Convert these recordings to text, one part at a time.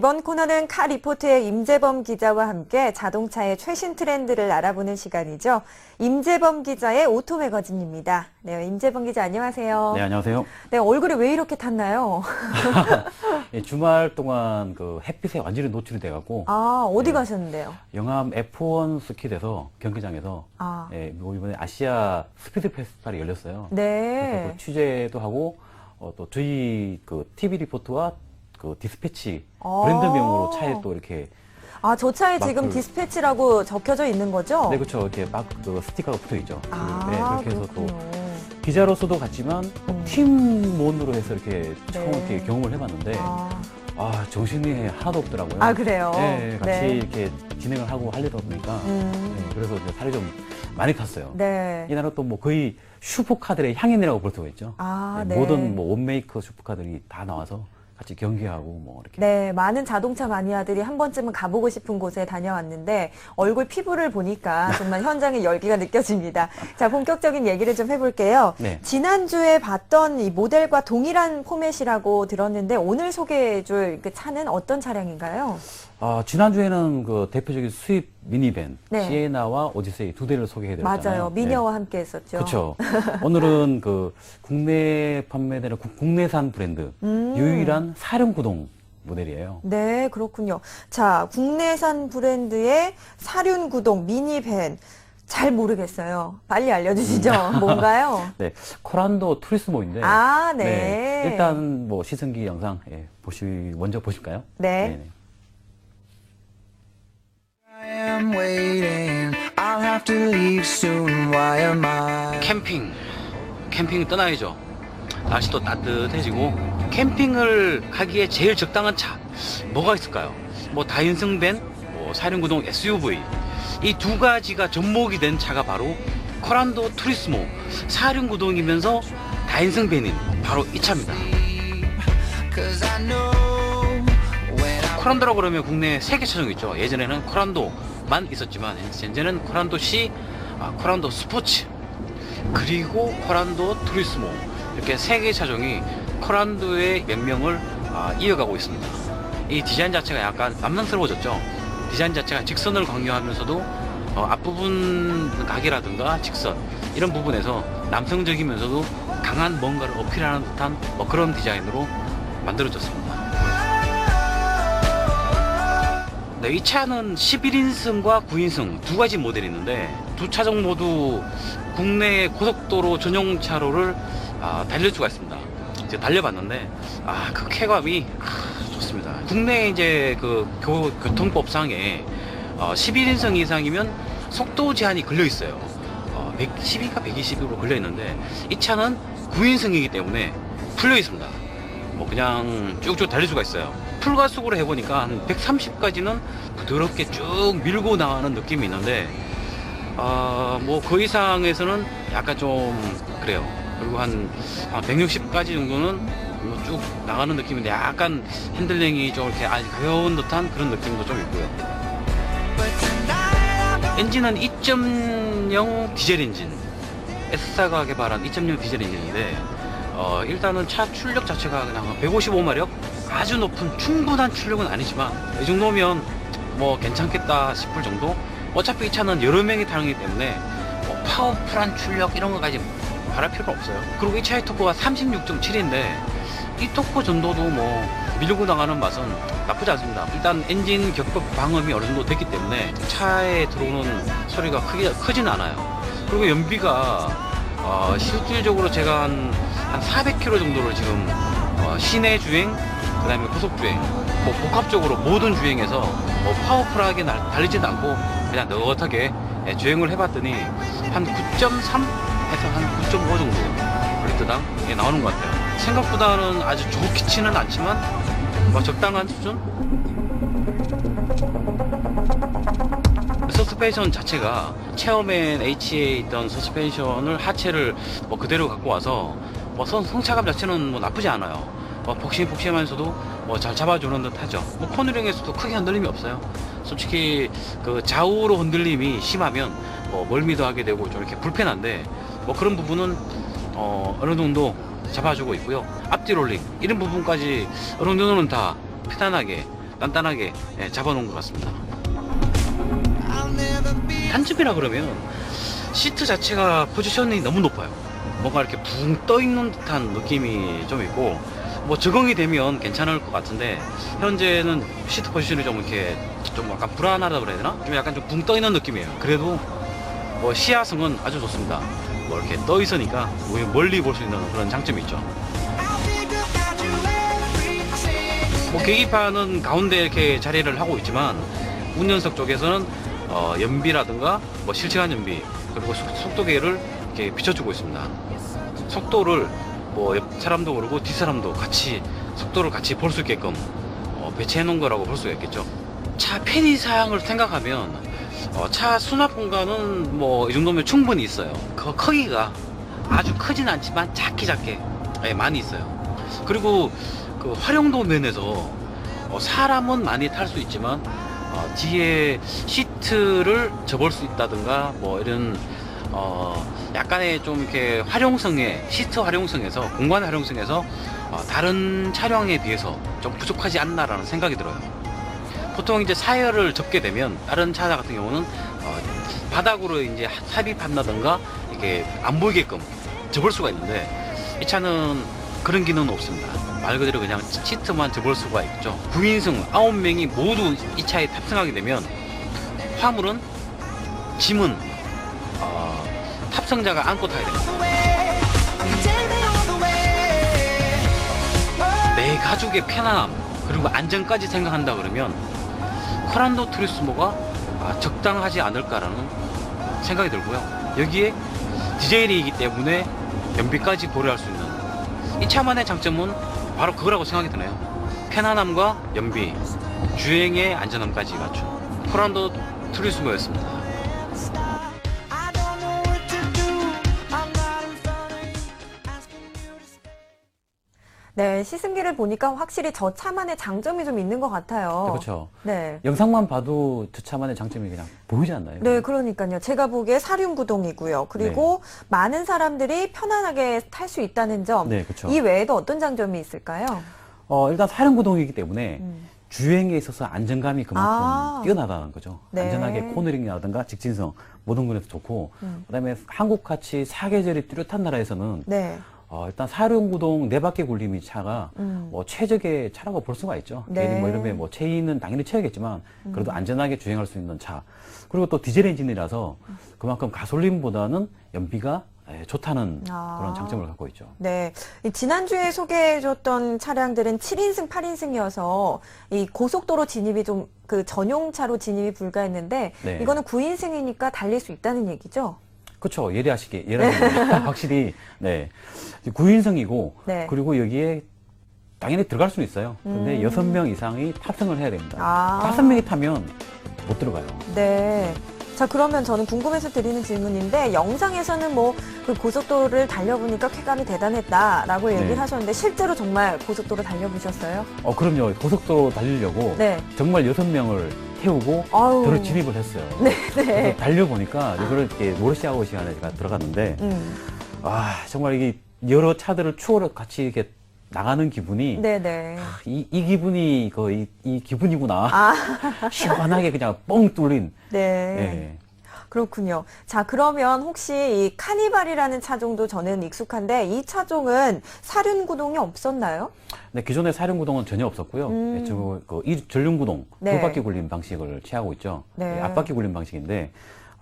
이번 코너는 카 리포트의 임재범 기자와 함께 자동차의 최신 트렌드를 알아보는 시간이죠. 임재범 기자의 오토 매거진입니다. 네, 임재범 기자 안녕하세요. 네, 안녕하세요. 네, 얼굴이 왜 이렇게 탔나요? 예, 주말 동안 그 햇빛에 완전히 노출이 돼갖고 아, 어디 네. 가셨는데요? 영암 F1 스킷에서 경기장에서 아. 예, 뭐 이번에 아시아 스피드 페스티벌이 열렸어요. 그래서 네. 그 취재도 하고 어, 또 저희 그 TV 리포트와 그 디스패치 아. 브랜드명으로 차에 또 이렇게 아, 저 차에 막 지금 그- 디스패치라고 적혀져 있는 거죠? 네 그렇죠 이렇게 막 그 스티커가 붙어 있죠. 아, 네, 그렇게 해서 또 그렇군요. 기자로서도 갔지만 음. 팀몬으로 해서 이렇게 처음 네. 이렇게 경험을 해봤는데 아, 아 정신이 하나도 없더라고요. 아, 그래요? 네, 같이 네. 이렇게 진행을 하고 하려다 보니까 음. 네, 그래서 이제 살이 좀 많이 탔어요. 네. 이날은 또뭐 거의 슈퍼카들의 향연이라고 볼 수가 있죠. 아, 네, 네. 모든 뭐 원메이커 슈퍼카들이 다 나와서 같이 경기하고 뭐 이렇게. 네, 많은 자동차 마니아들이 한 번쯤은 가보고 싶은 곳에 다녀왔는데 얼굴 피부를 보니까 정말 현장의 열기가 느껴집니다. 자, 본격적인 얘기를 좀 해볼게요. 네. 지난주에 봤던 이 모델과 동일한 포맷이라고 들었는데 오늘 소개해줄 그 차는 어떤 차량인가요? 아, 지난주에는 그 대표적인 수입 미니밴 네. 시에나와 오디세이 두 대를 소개해드렸잖아요. 네. 맞아요. 미녀와 함께 했었죠. 그렇죠. 오늘은 그 국내 판매되는 국- 국내산 브랜드 음. 유일한 사륜구동 모델이에요. 네, 그렇군요. 자, 국내산 브랜드의 사륜구동 미니밴. 잘 모르겠어요. 빨리 알려주시죠. 뭔가요? 네, 코란도 투리스모인데. 아, 네. 일단 뭐 시승기 영상 예, 보시 먼저 보실까요? 네. 네네. I am waiting. I'll have to leave soon. Why am I? 캠핑 캠핑 떠나야죠 날씨도 따뜻해지고 캠핑을 가기에 제일 적당한 차 뭐가 있을까요? 뭐 다인승 밴, 뭐 사륜구동 SUV 이. 두 가지가 접목이 된 차가 바로 코란도 투리스모 사륜구동이면서 다인승 밴인 바로 이 차입니다. 코란도라고 그러면 국내 세개 차종 있죠. 예전에는 코란도만 있었지만 현재는 코란도 C, 아, 코란도 스포츠, 그리고 코란도 투리스모. 이렇게 세 개 차종이 코란도의 명명을 아, 이어가고 있습니다. 이 디자인 자체가 약간 남성스러워졌죠. 디자인 자체가 직선을 강요하면서도 어, 앞부분 각이라든가 직선 이런 부분에서 남성적이면서도 강한 뭔가를 어필하는 듯한 뭐 그런 디자인으로 만들어졌습니다. 네, 이 차는 11인승과 9인승 두 가지 모델이 있는데 두 차종 모두 국내 고속도로 전용 차로를 아, 달릴 수가 있습니다. 이제 달려봤는데 아, 그 쾌감이 아, 좋습니다. 국내 이제 그 교, 교통법상에 어, 11인승 이상이면 속도 제한이 걸려 있어요. 어, 110인가 120으로 걸려 있는데 이 차는 9인승이기 때문에 풀려 있습니다. 뭐 그냥 쭉쭉 달릴 수가 있어요. 풀가속으로 해보니까 한 130까지는 부드럽게 쭉 밀고 나가는 느낌이 있는데 뭐그 이상에서는 약간 좀 그래요. 그리고 한, 160까지 정도는 뭐쭉 나가는 느낌인데 약간 핸들링이 좀 이렇게 아주 가벼운 듯한 그런 느낌도 좀 있고요. 엔진은 2.0 디젤 엔진. S사가 개발한 2.0 디젤 엔진인데, 어, 일단은 차 출력 자체가 그냥 155마력? 아주 높은 충분한 출력은 아니지만, 이 정도면 뭐 괜찮겠다 싶을 정도? 어차피 이 차는 여러 명이 타는 거기 때문에, 뭐 파워풀한 출력 이런 것까지 바랄 필요가 없어요. 그리고 이 차의 토크가 36.7인데, 이 토크 정도도 뭐 밀고 나가는 맛은 나쁘지 않습니다. 일단 엔진 격벽 방음이 어느 정도 됐기 때문에 차에 들어오는 소리가 크게 크진 않아요. 그리고 연비가 어, 실질적으로 제가 한, 한 400km 정도를 지금 어, 시내 주행, 그 다음에 고속 주행, 뭐 복합적으로 모든 주행에서 뭐 파워풀하게 날- 달리지도 않고 그냥 느긋하게 예, 주행을 해봤더니 한 9.3 에서 한9.5 정도 리터당 예, 나오는 것 같아요. 생각보다는 아주 좋기치는 않지만 뭐 적당한 수준? 서스펜션 자체가 체어맨 H에 있던 서스펜션을 하체를 뭐 그대로 갖고 와서 뭐 성, 성차감 자체는 뭐 나쁘지 않아요. 뭐 폭신폭신하면서도 뭐 잘 잡아주는 듯 하죠. 뭐 코너링에서도 크게 흔들림이 없어요. 솔직히 그 좌우로 흔들림이 심하면 뭐 멀미도 하게 되고 좀 이렇게 불편한데 뭐 그런 부분은 어, 어느 정도 잡아주고 있고요. 앞뒤 롤링 이런 부분까지 어느 정도는 다 편안하게 단단하게 예, 잡아놓은 것 같습니다. 단점이라 그러면 시트 자체가 포지션이 너무 높아요. 뭔가 이렇게 붕 떠 있는 듯한 느낌이 좀 있고 뭐 적응이 되면 괜찮을 것 같은데 현재는 시트 포지션이 좀 이렇게 좀 약간 불안하다 그래야 되나? 좀 약간 좀 붕 떠 있는 느낌이에요. 그래도 뭐 시야성은 아주 좋습니다. 뭐 이렇게 떠 있으니까 멀리 볼 수 있는 그런 장점이 있죠. 뭐 계기판은 가운데 이렇게 자리를 하고 있지만 운전석 쪽에서는 어, 연비라든가 뭐 실시간 연비 그리고 속- 속도계를 이렇게 비춰주고 있습니다. 속도를 뭐 옆 사람도 그러고 뒷 사람도 같이 속도를 같이 볼 수 있게끔 어, 배치해 놓은 거라고 볼 수가 있겠죠. 차 편의 사양을 생각하면 어, 차 수납 공간은 뭐 이 정도면 충분히 있어요. 그 크기가 아주 크진 않지만 작게 작게 예, 많이 있어요. 그리고 그 활용도 면에서 어, 사람은 많이 탈 수 있지만 어, 뒤에 시트를 접을 수 있다든가 뭐 이런 어, 약간의 좀 이렇게 활용성에 시트 활용성에서 공간 활용성에서 어, 다른 차량에 비해서 좀 부족하지 않나라는 생각이 들어요. 보통 이제 사열을 접게 되면 다른 차 같은 경우는 어, 바닥으로 이제 삽입한다든가 이렇게 안 보이게끔 접을 수가 있는데 이 차는 그런 기능은 없습니다. 말 그대로 그냥 시트만 접을 수가 있죠. 9인승 9명이 모두 이 차에 탑승하게 되면 화물은 짐은 어, 탑승자가 안고 타야 됩니다. 내 가족의 편안함 그리고 안전까지 생각한다 그러면 코란도 투리스모가 아, 적당하지 않을까라는 생각이 들고요. 여기에 디젤이기 때문에 연비까지 고려할 수 있는 이 차만의 장점은 바로 그거라고 생각이 드네요. 편안함과 연비, 주행의 안전함까지 갖춘 코란도 투리스모였습니다. 네, 시승기를 보니까 확실히 저 차만의 장점이 좀 있는 것 같아요. 그렇죠. 네. 영상만 봐도 저 차만의 장점이 그냥 보이지 않나요? 네, 그러니까요. 제가 보기에 사륜구동이고요. 그리고 많은 사람들이 편안하게 탈 수 있다는 점. 네, 그렇죠. 이 외에도 어떤 장점이 있을까요? 어, 일단 사륜구동이기 때문에 음. 주행에 있어서 안정감이 그만큼 아. 뛰어나다는 거죠. 네. 안전하게 코너링이라든가 직진성 모든 면에서 좋고 음. 그다음에 한국같이 사계절이 뚜렷한 나라에서는 네. 어, 일단 사륜구동 네 바퀴 굴림이 차가 음. 뭐 최적의 차라고 볼 수가 있죠. 네. 음. 괜히 뭐 이러면 뭐 체인은 당연히 채야겠지만 그래도 안전하게 주행할 수 있는 차. 그리고 또 디젤 엔진이라서 그만큼 가솔린보다는 연비가 예, 좋다는 아. 그런 장점을 갖고 있죠. 네. 이 지난주에 소개해줬던 차량들은 7인승, 8인승이어서 이 고속도로 진입이 좀 그 전용차로 진입이 불가했는데 네. 이거는 9인승이니까 달릴 수 있다는 얘기죠? 그렇죠. 예리하시게, 예리하시게. 확실히, 네. 9인승이고, 네. 그리고 여기에 당연히 들어갈 수는 있어요. 근데 음. 여섯 명 이상이 탑승을 해야 됩니다. 아. 다섯 명이 타면 못 들어가요. 네. 자, 그러면 저는 궁금해서 드리는 질문인데, 영상에서는 뭐, 그 고속도로를 달려보니까 쾌감이 대단했다라고 얘기를 네. 하셨는데, 실제로 정말 고속도로 달려보셨어요? 어, 그럼요. 고속도로 달리려고 네. 정말 여섯 명을 태우고 아우. 들어 진입을 했어요. 네, 네. 달려보니까 이거를 이렇게 노르시아워 시간에 제가 들어갔는데, 음. 아, 정말 이게 여러 차들을 추월을 같이 이렇게 나가는 기분이 네네. 이, 이 기분이 그 이, 이 기분이구나. 아, 시원하게 그냥 뻥 뚫린. 네. 예. 그렇군요. 자, 그러면 혹시 이 카니발이라는 차종도 저는 익숙한데, 이 차종은 사륜구동이 없었나요? 네, 기존의 사륜구동은 전혀 없었고요. 음. 예, 그 이- 전륜구동 네. 두 바퀴 굴림 방식을 취하고 있죠. 네. 예, 앞바퀴 굴림 방식인데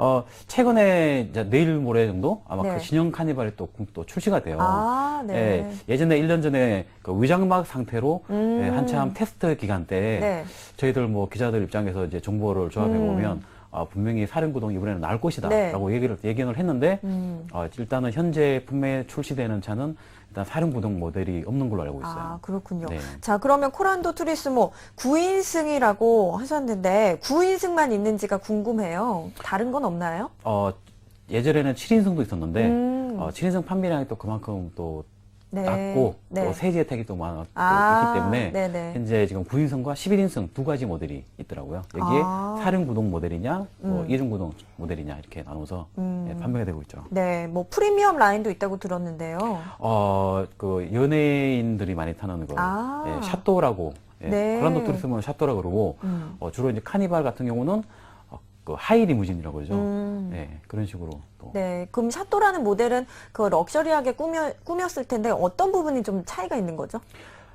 어, 최근에 이제 내일 모레 정도 아마 네. 그 신형 카니발이 또, 또 출시가 돼요. 아, 네. 예, 예전에 1년 전에 그 위장막 상태로 음. 예, 한참 테스트 기간 때 네. 저희들 뭐 기자들 입장에서 이제 정보를 조합해 음. 보면 아, 분명히 사륜구동 이번에는 네. 것이다라고 얘기를 예견을 했는데 음. 어, 일단은 현재 판매 출시되는 차는 일단 사륜구동 모델이 없는 걸로 알고 있어요. 아, 그렇군요. 네. 자, 그러면 코란도 투리스모 9인승이라고 하셨는데 9인승만 있는지가 궁금해요. 다른 건 없나요? 어, 예전에는 7인승도 있었는데, 음. 어, 7인승 판매량이 또 그만큼 또 네. 낮고, 네. 또 세제 혜택이 또 많았기 아, 때문에, 네네. 현재 지금 9인승과 11인승 두 가지 모델이 있더라고요. 여기에 아. 사륜구동 모델이냐, 뭐 음. 이륜구동 모델이냐, 이렇게 나눠서 음. 예, 판매가 되고 있죠. 네, 뭐 프리미엄 라인도 있다고 들었는데요. 어, 그 연예인들이 많이 타는 거, 아. 예, 샤또라고 예, 네. 그란도 투리스모는 샤토라 그러고 음. 어, 주로 이제 카니발 같은 경우는 어, 그 하이 리무진이라고 그러죠. 음. 예, 그런 식으로 또 네, 그럼 샤또라는 모델은 그 럭셔리하게 꾸며, 꾸몄을 텐데 어떤 부분이 좀 차이가 있는 거죠?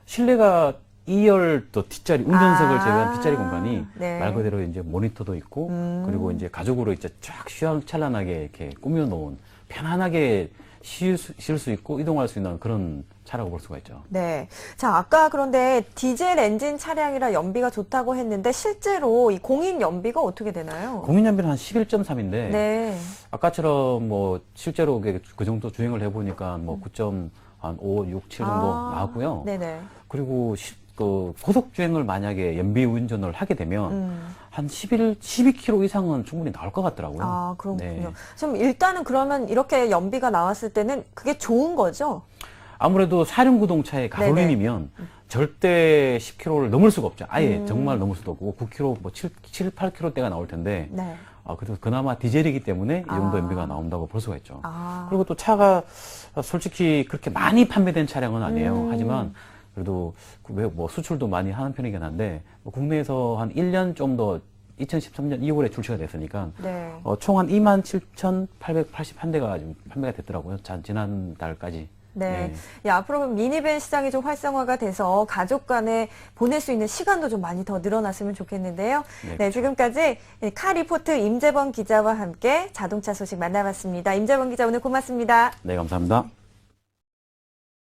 실내가 2열 또 뒷자리 운전석을 아, 제외한 뒷자리 공간이 네. 말 그대로 이제 모니터도 있고 음. 그리고 이제 가족으로 이제 쫙 휘황찬란하게 이렇게 꾸며 놓은 편안하게 쉴 수, 쉴 수 있고 이동할 수 있는 그런 차라고 볼 수가 있죠. 네. 자, 아까 그런데 디젤 엔진 차량이라 연비가 좋다고 했는데 실제로 이 공인 연비가 어떻게 되나요? 공인 연비는 한 11.3인데 네. 아까처럼 뭐 실제로 그, 그 정도 주행을 해 보니까 뭐 9.5, 6, 7 정도 아, 나왔고요. 네네. 그리고 시- 그 고속 주행을 만약에 연비 운전을 하게 되면 음. 한 11, 12km 이상은 충분히 나올 것 같더라고요. 아, 그렇군요. 네. 좀 일단은 그러면 이렇게 연비가 나왔을 때는 그게 좋은 거죠? 아무래도 사륜 구동차의 가솔린이면 절대 10km를 넘을 수가 없죠. 아예 음. 정말 넘을 수도 없고 9km, 뭐 7, 7 8km대가 나올 텐데 네. 아, 그래도 그나마 디젤이기 때문에 이 정도 아. 연비가 나온다고 볼 수가 있죠. 아. 그리고 또 차가 솔직히 그렇게 많이 판매된 차량은 아니에요. 음. 하지만 그래도 그 외- 뭐 수출도 많이 하는 편이긴 한데 뭐 국내에서 한 1년 좀 더 2013년 2월에 출시가 됐으니까 네. 어, 총한 27,881대가 지금 판매가 됐더라고요. 자, 지난 달까지. 네. 예, 앞으로 미니밴 시장이 좀 활성화가 돼서 가족 간에 보낼 수 있는 시간도 좀 많이 더 늘어났으면 좋겠는데요. 네, 네, 지금까지 카 리포트 임재범 기자와 함께 자동차 소식 만나봤습니다. 임재범 기자 오늘 고맙습니다. 네, 감사합니다.